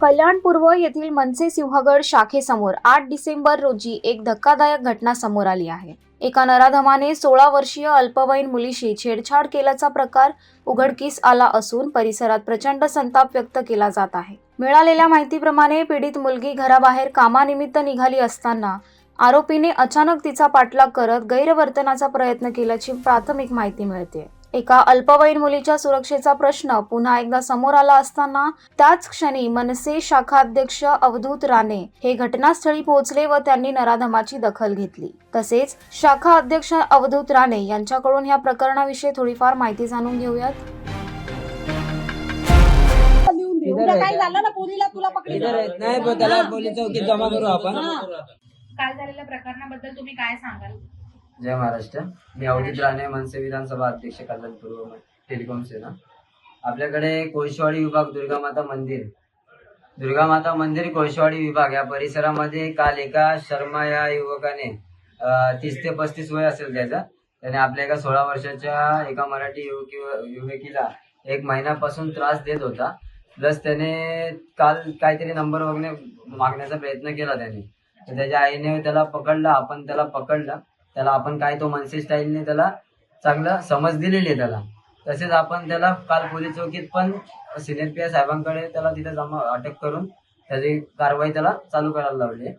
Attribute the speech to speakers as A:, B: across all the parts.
A: कल्याणपूर्व येथील मनसे सिंहगड शाखेसमोर आठ डिसेंबर रोजी एक धक्कादायक घटना समोर आली आहे. एका नराधमाने सोळा वर्षीय अल्पवयीन मुलीशी छेडछाड केल्याचा प्रकार उघडकीस आला असून परिसरात प्रचंड संताप व्यक्त केला जात आहे. मिळालेल्या माहितीप्रमाणे पीडित मुलगी घराबाहेर कामानिमित्त निघाली असताना आरोपीने अचानक तिचा पाठलाग करत गैरवर्तनाचा प्रयत्न केल्याची प्राथमिक माहिती मिळते एका अल्पवयीन मुलीच्या सुरक्षेचा प्रश्न पुन्हा एकदा समोर आला असताना त्याच क्षणी मनसे शाखाध्यक्ष अवधूत राणे हे घटनास्थळी पोहोचले व त्यांनी नराधमाची दखल घेतली. तसेच शाखा अध्यक्ष अवधूत राणे यांच्याकडून या प्रकरणाविषयी थोडीफार माहिती जाणून घेऊयात.
B: काय
C: का?
B: झालं ना पोरीला तुला पकडली
C: इधर आहे. नाही पण त्याला पोलीस चौकीत जमा करू आपण.
D: काल झालेल्या प्रकरणाबद्दल तुम्ही काय सांगाल?
E: जय महाराष्ट्र. मी अवधूत राणे मनसे विधानसभा अध्यक्ष कल्याण पूर्व टेलिकॉम सेना. आपल्याकडे कोळशेवाडी विभाग दुर्गामाता मंदिर. दुर्गामाता मंदिर कोळशेवाडी विभाग या परिसरामध्ये काल एका शर्मा या युवकाने तीस ते पस्तीस वय असेल त्याचा. त्याने आपल्या एका सोळा वर्षाच्या एका मराठी युवकी युवकीला एक महिन्यापासून त्रास देत होता. प्लस त्याने काल काहीतरी नंबर वगैरे मागण्याचा प्रयत्न केला त्याने. त्याच्या आईने त्याला पकडला आपण त्याला पकडलं. त्याला आपण काय तो मनसे स्टाईलने त्याला चांगलं समज दिलेली आहे त्याला. तसेच आपण त्याला काल पोलीस चौकीत पण सिनियर पी साहेबांकडे त्याला तिथे जमा अटक करून त्याची कारवाई त्याला चालू करायला लावली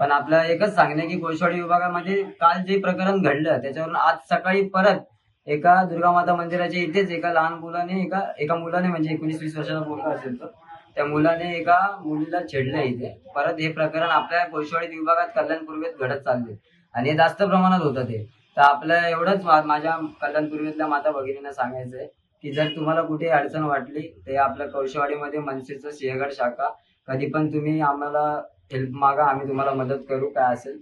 E: पण आपल्याला एकच सांगणे की कोळशवाडी विभागामध्ये काल जे प्रकरण घडलं त्याच्यावरून आज सकाळी परत एका दुर्गा माता मंदिराच्या इथेच एका लहान मुलाने एका एका मुलाने म्हणजे एकोणीस वीस वर्षाचा मुलगा असेल तो त्या मुलाने एका मुलीला छेडलं इथे. परत हे प्रकरण आपल्या कोळशवाडी विभागात कल्याण पूर्वेत घडत चालले आणि हे जास्त प्रमाणात होतं ते. तर आपलं एवढंच माझ्या कल्याणपूर्वीतल्या माता भगिनींना सांगायचं आहे की जर तुम्हाला कुठे अडचण वाटली तर आपल्या कौशवाडीमध्ये मनसेचं सिंहगड शाखा. कधी पण तुम्ही आम्हाला हेल्प मागा आम्ही तुम्हाला मदत करू काय असेल.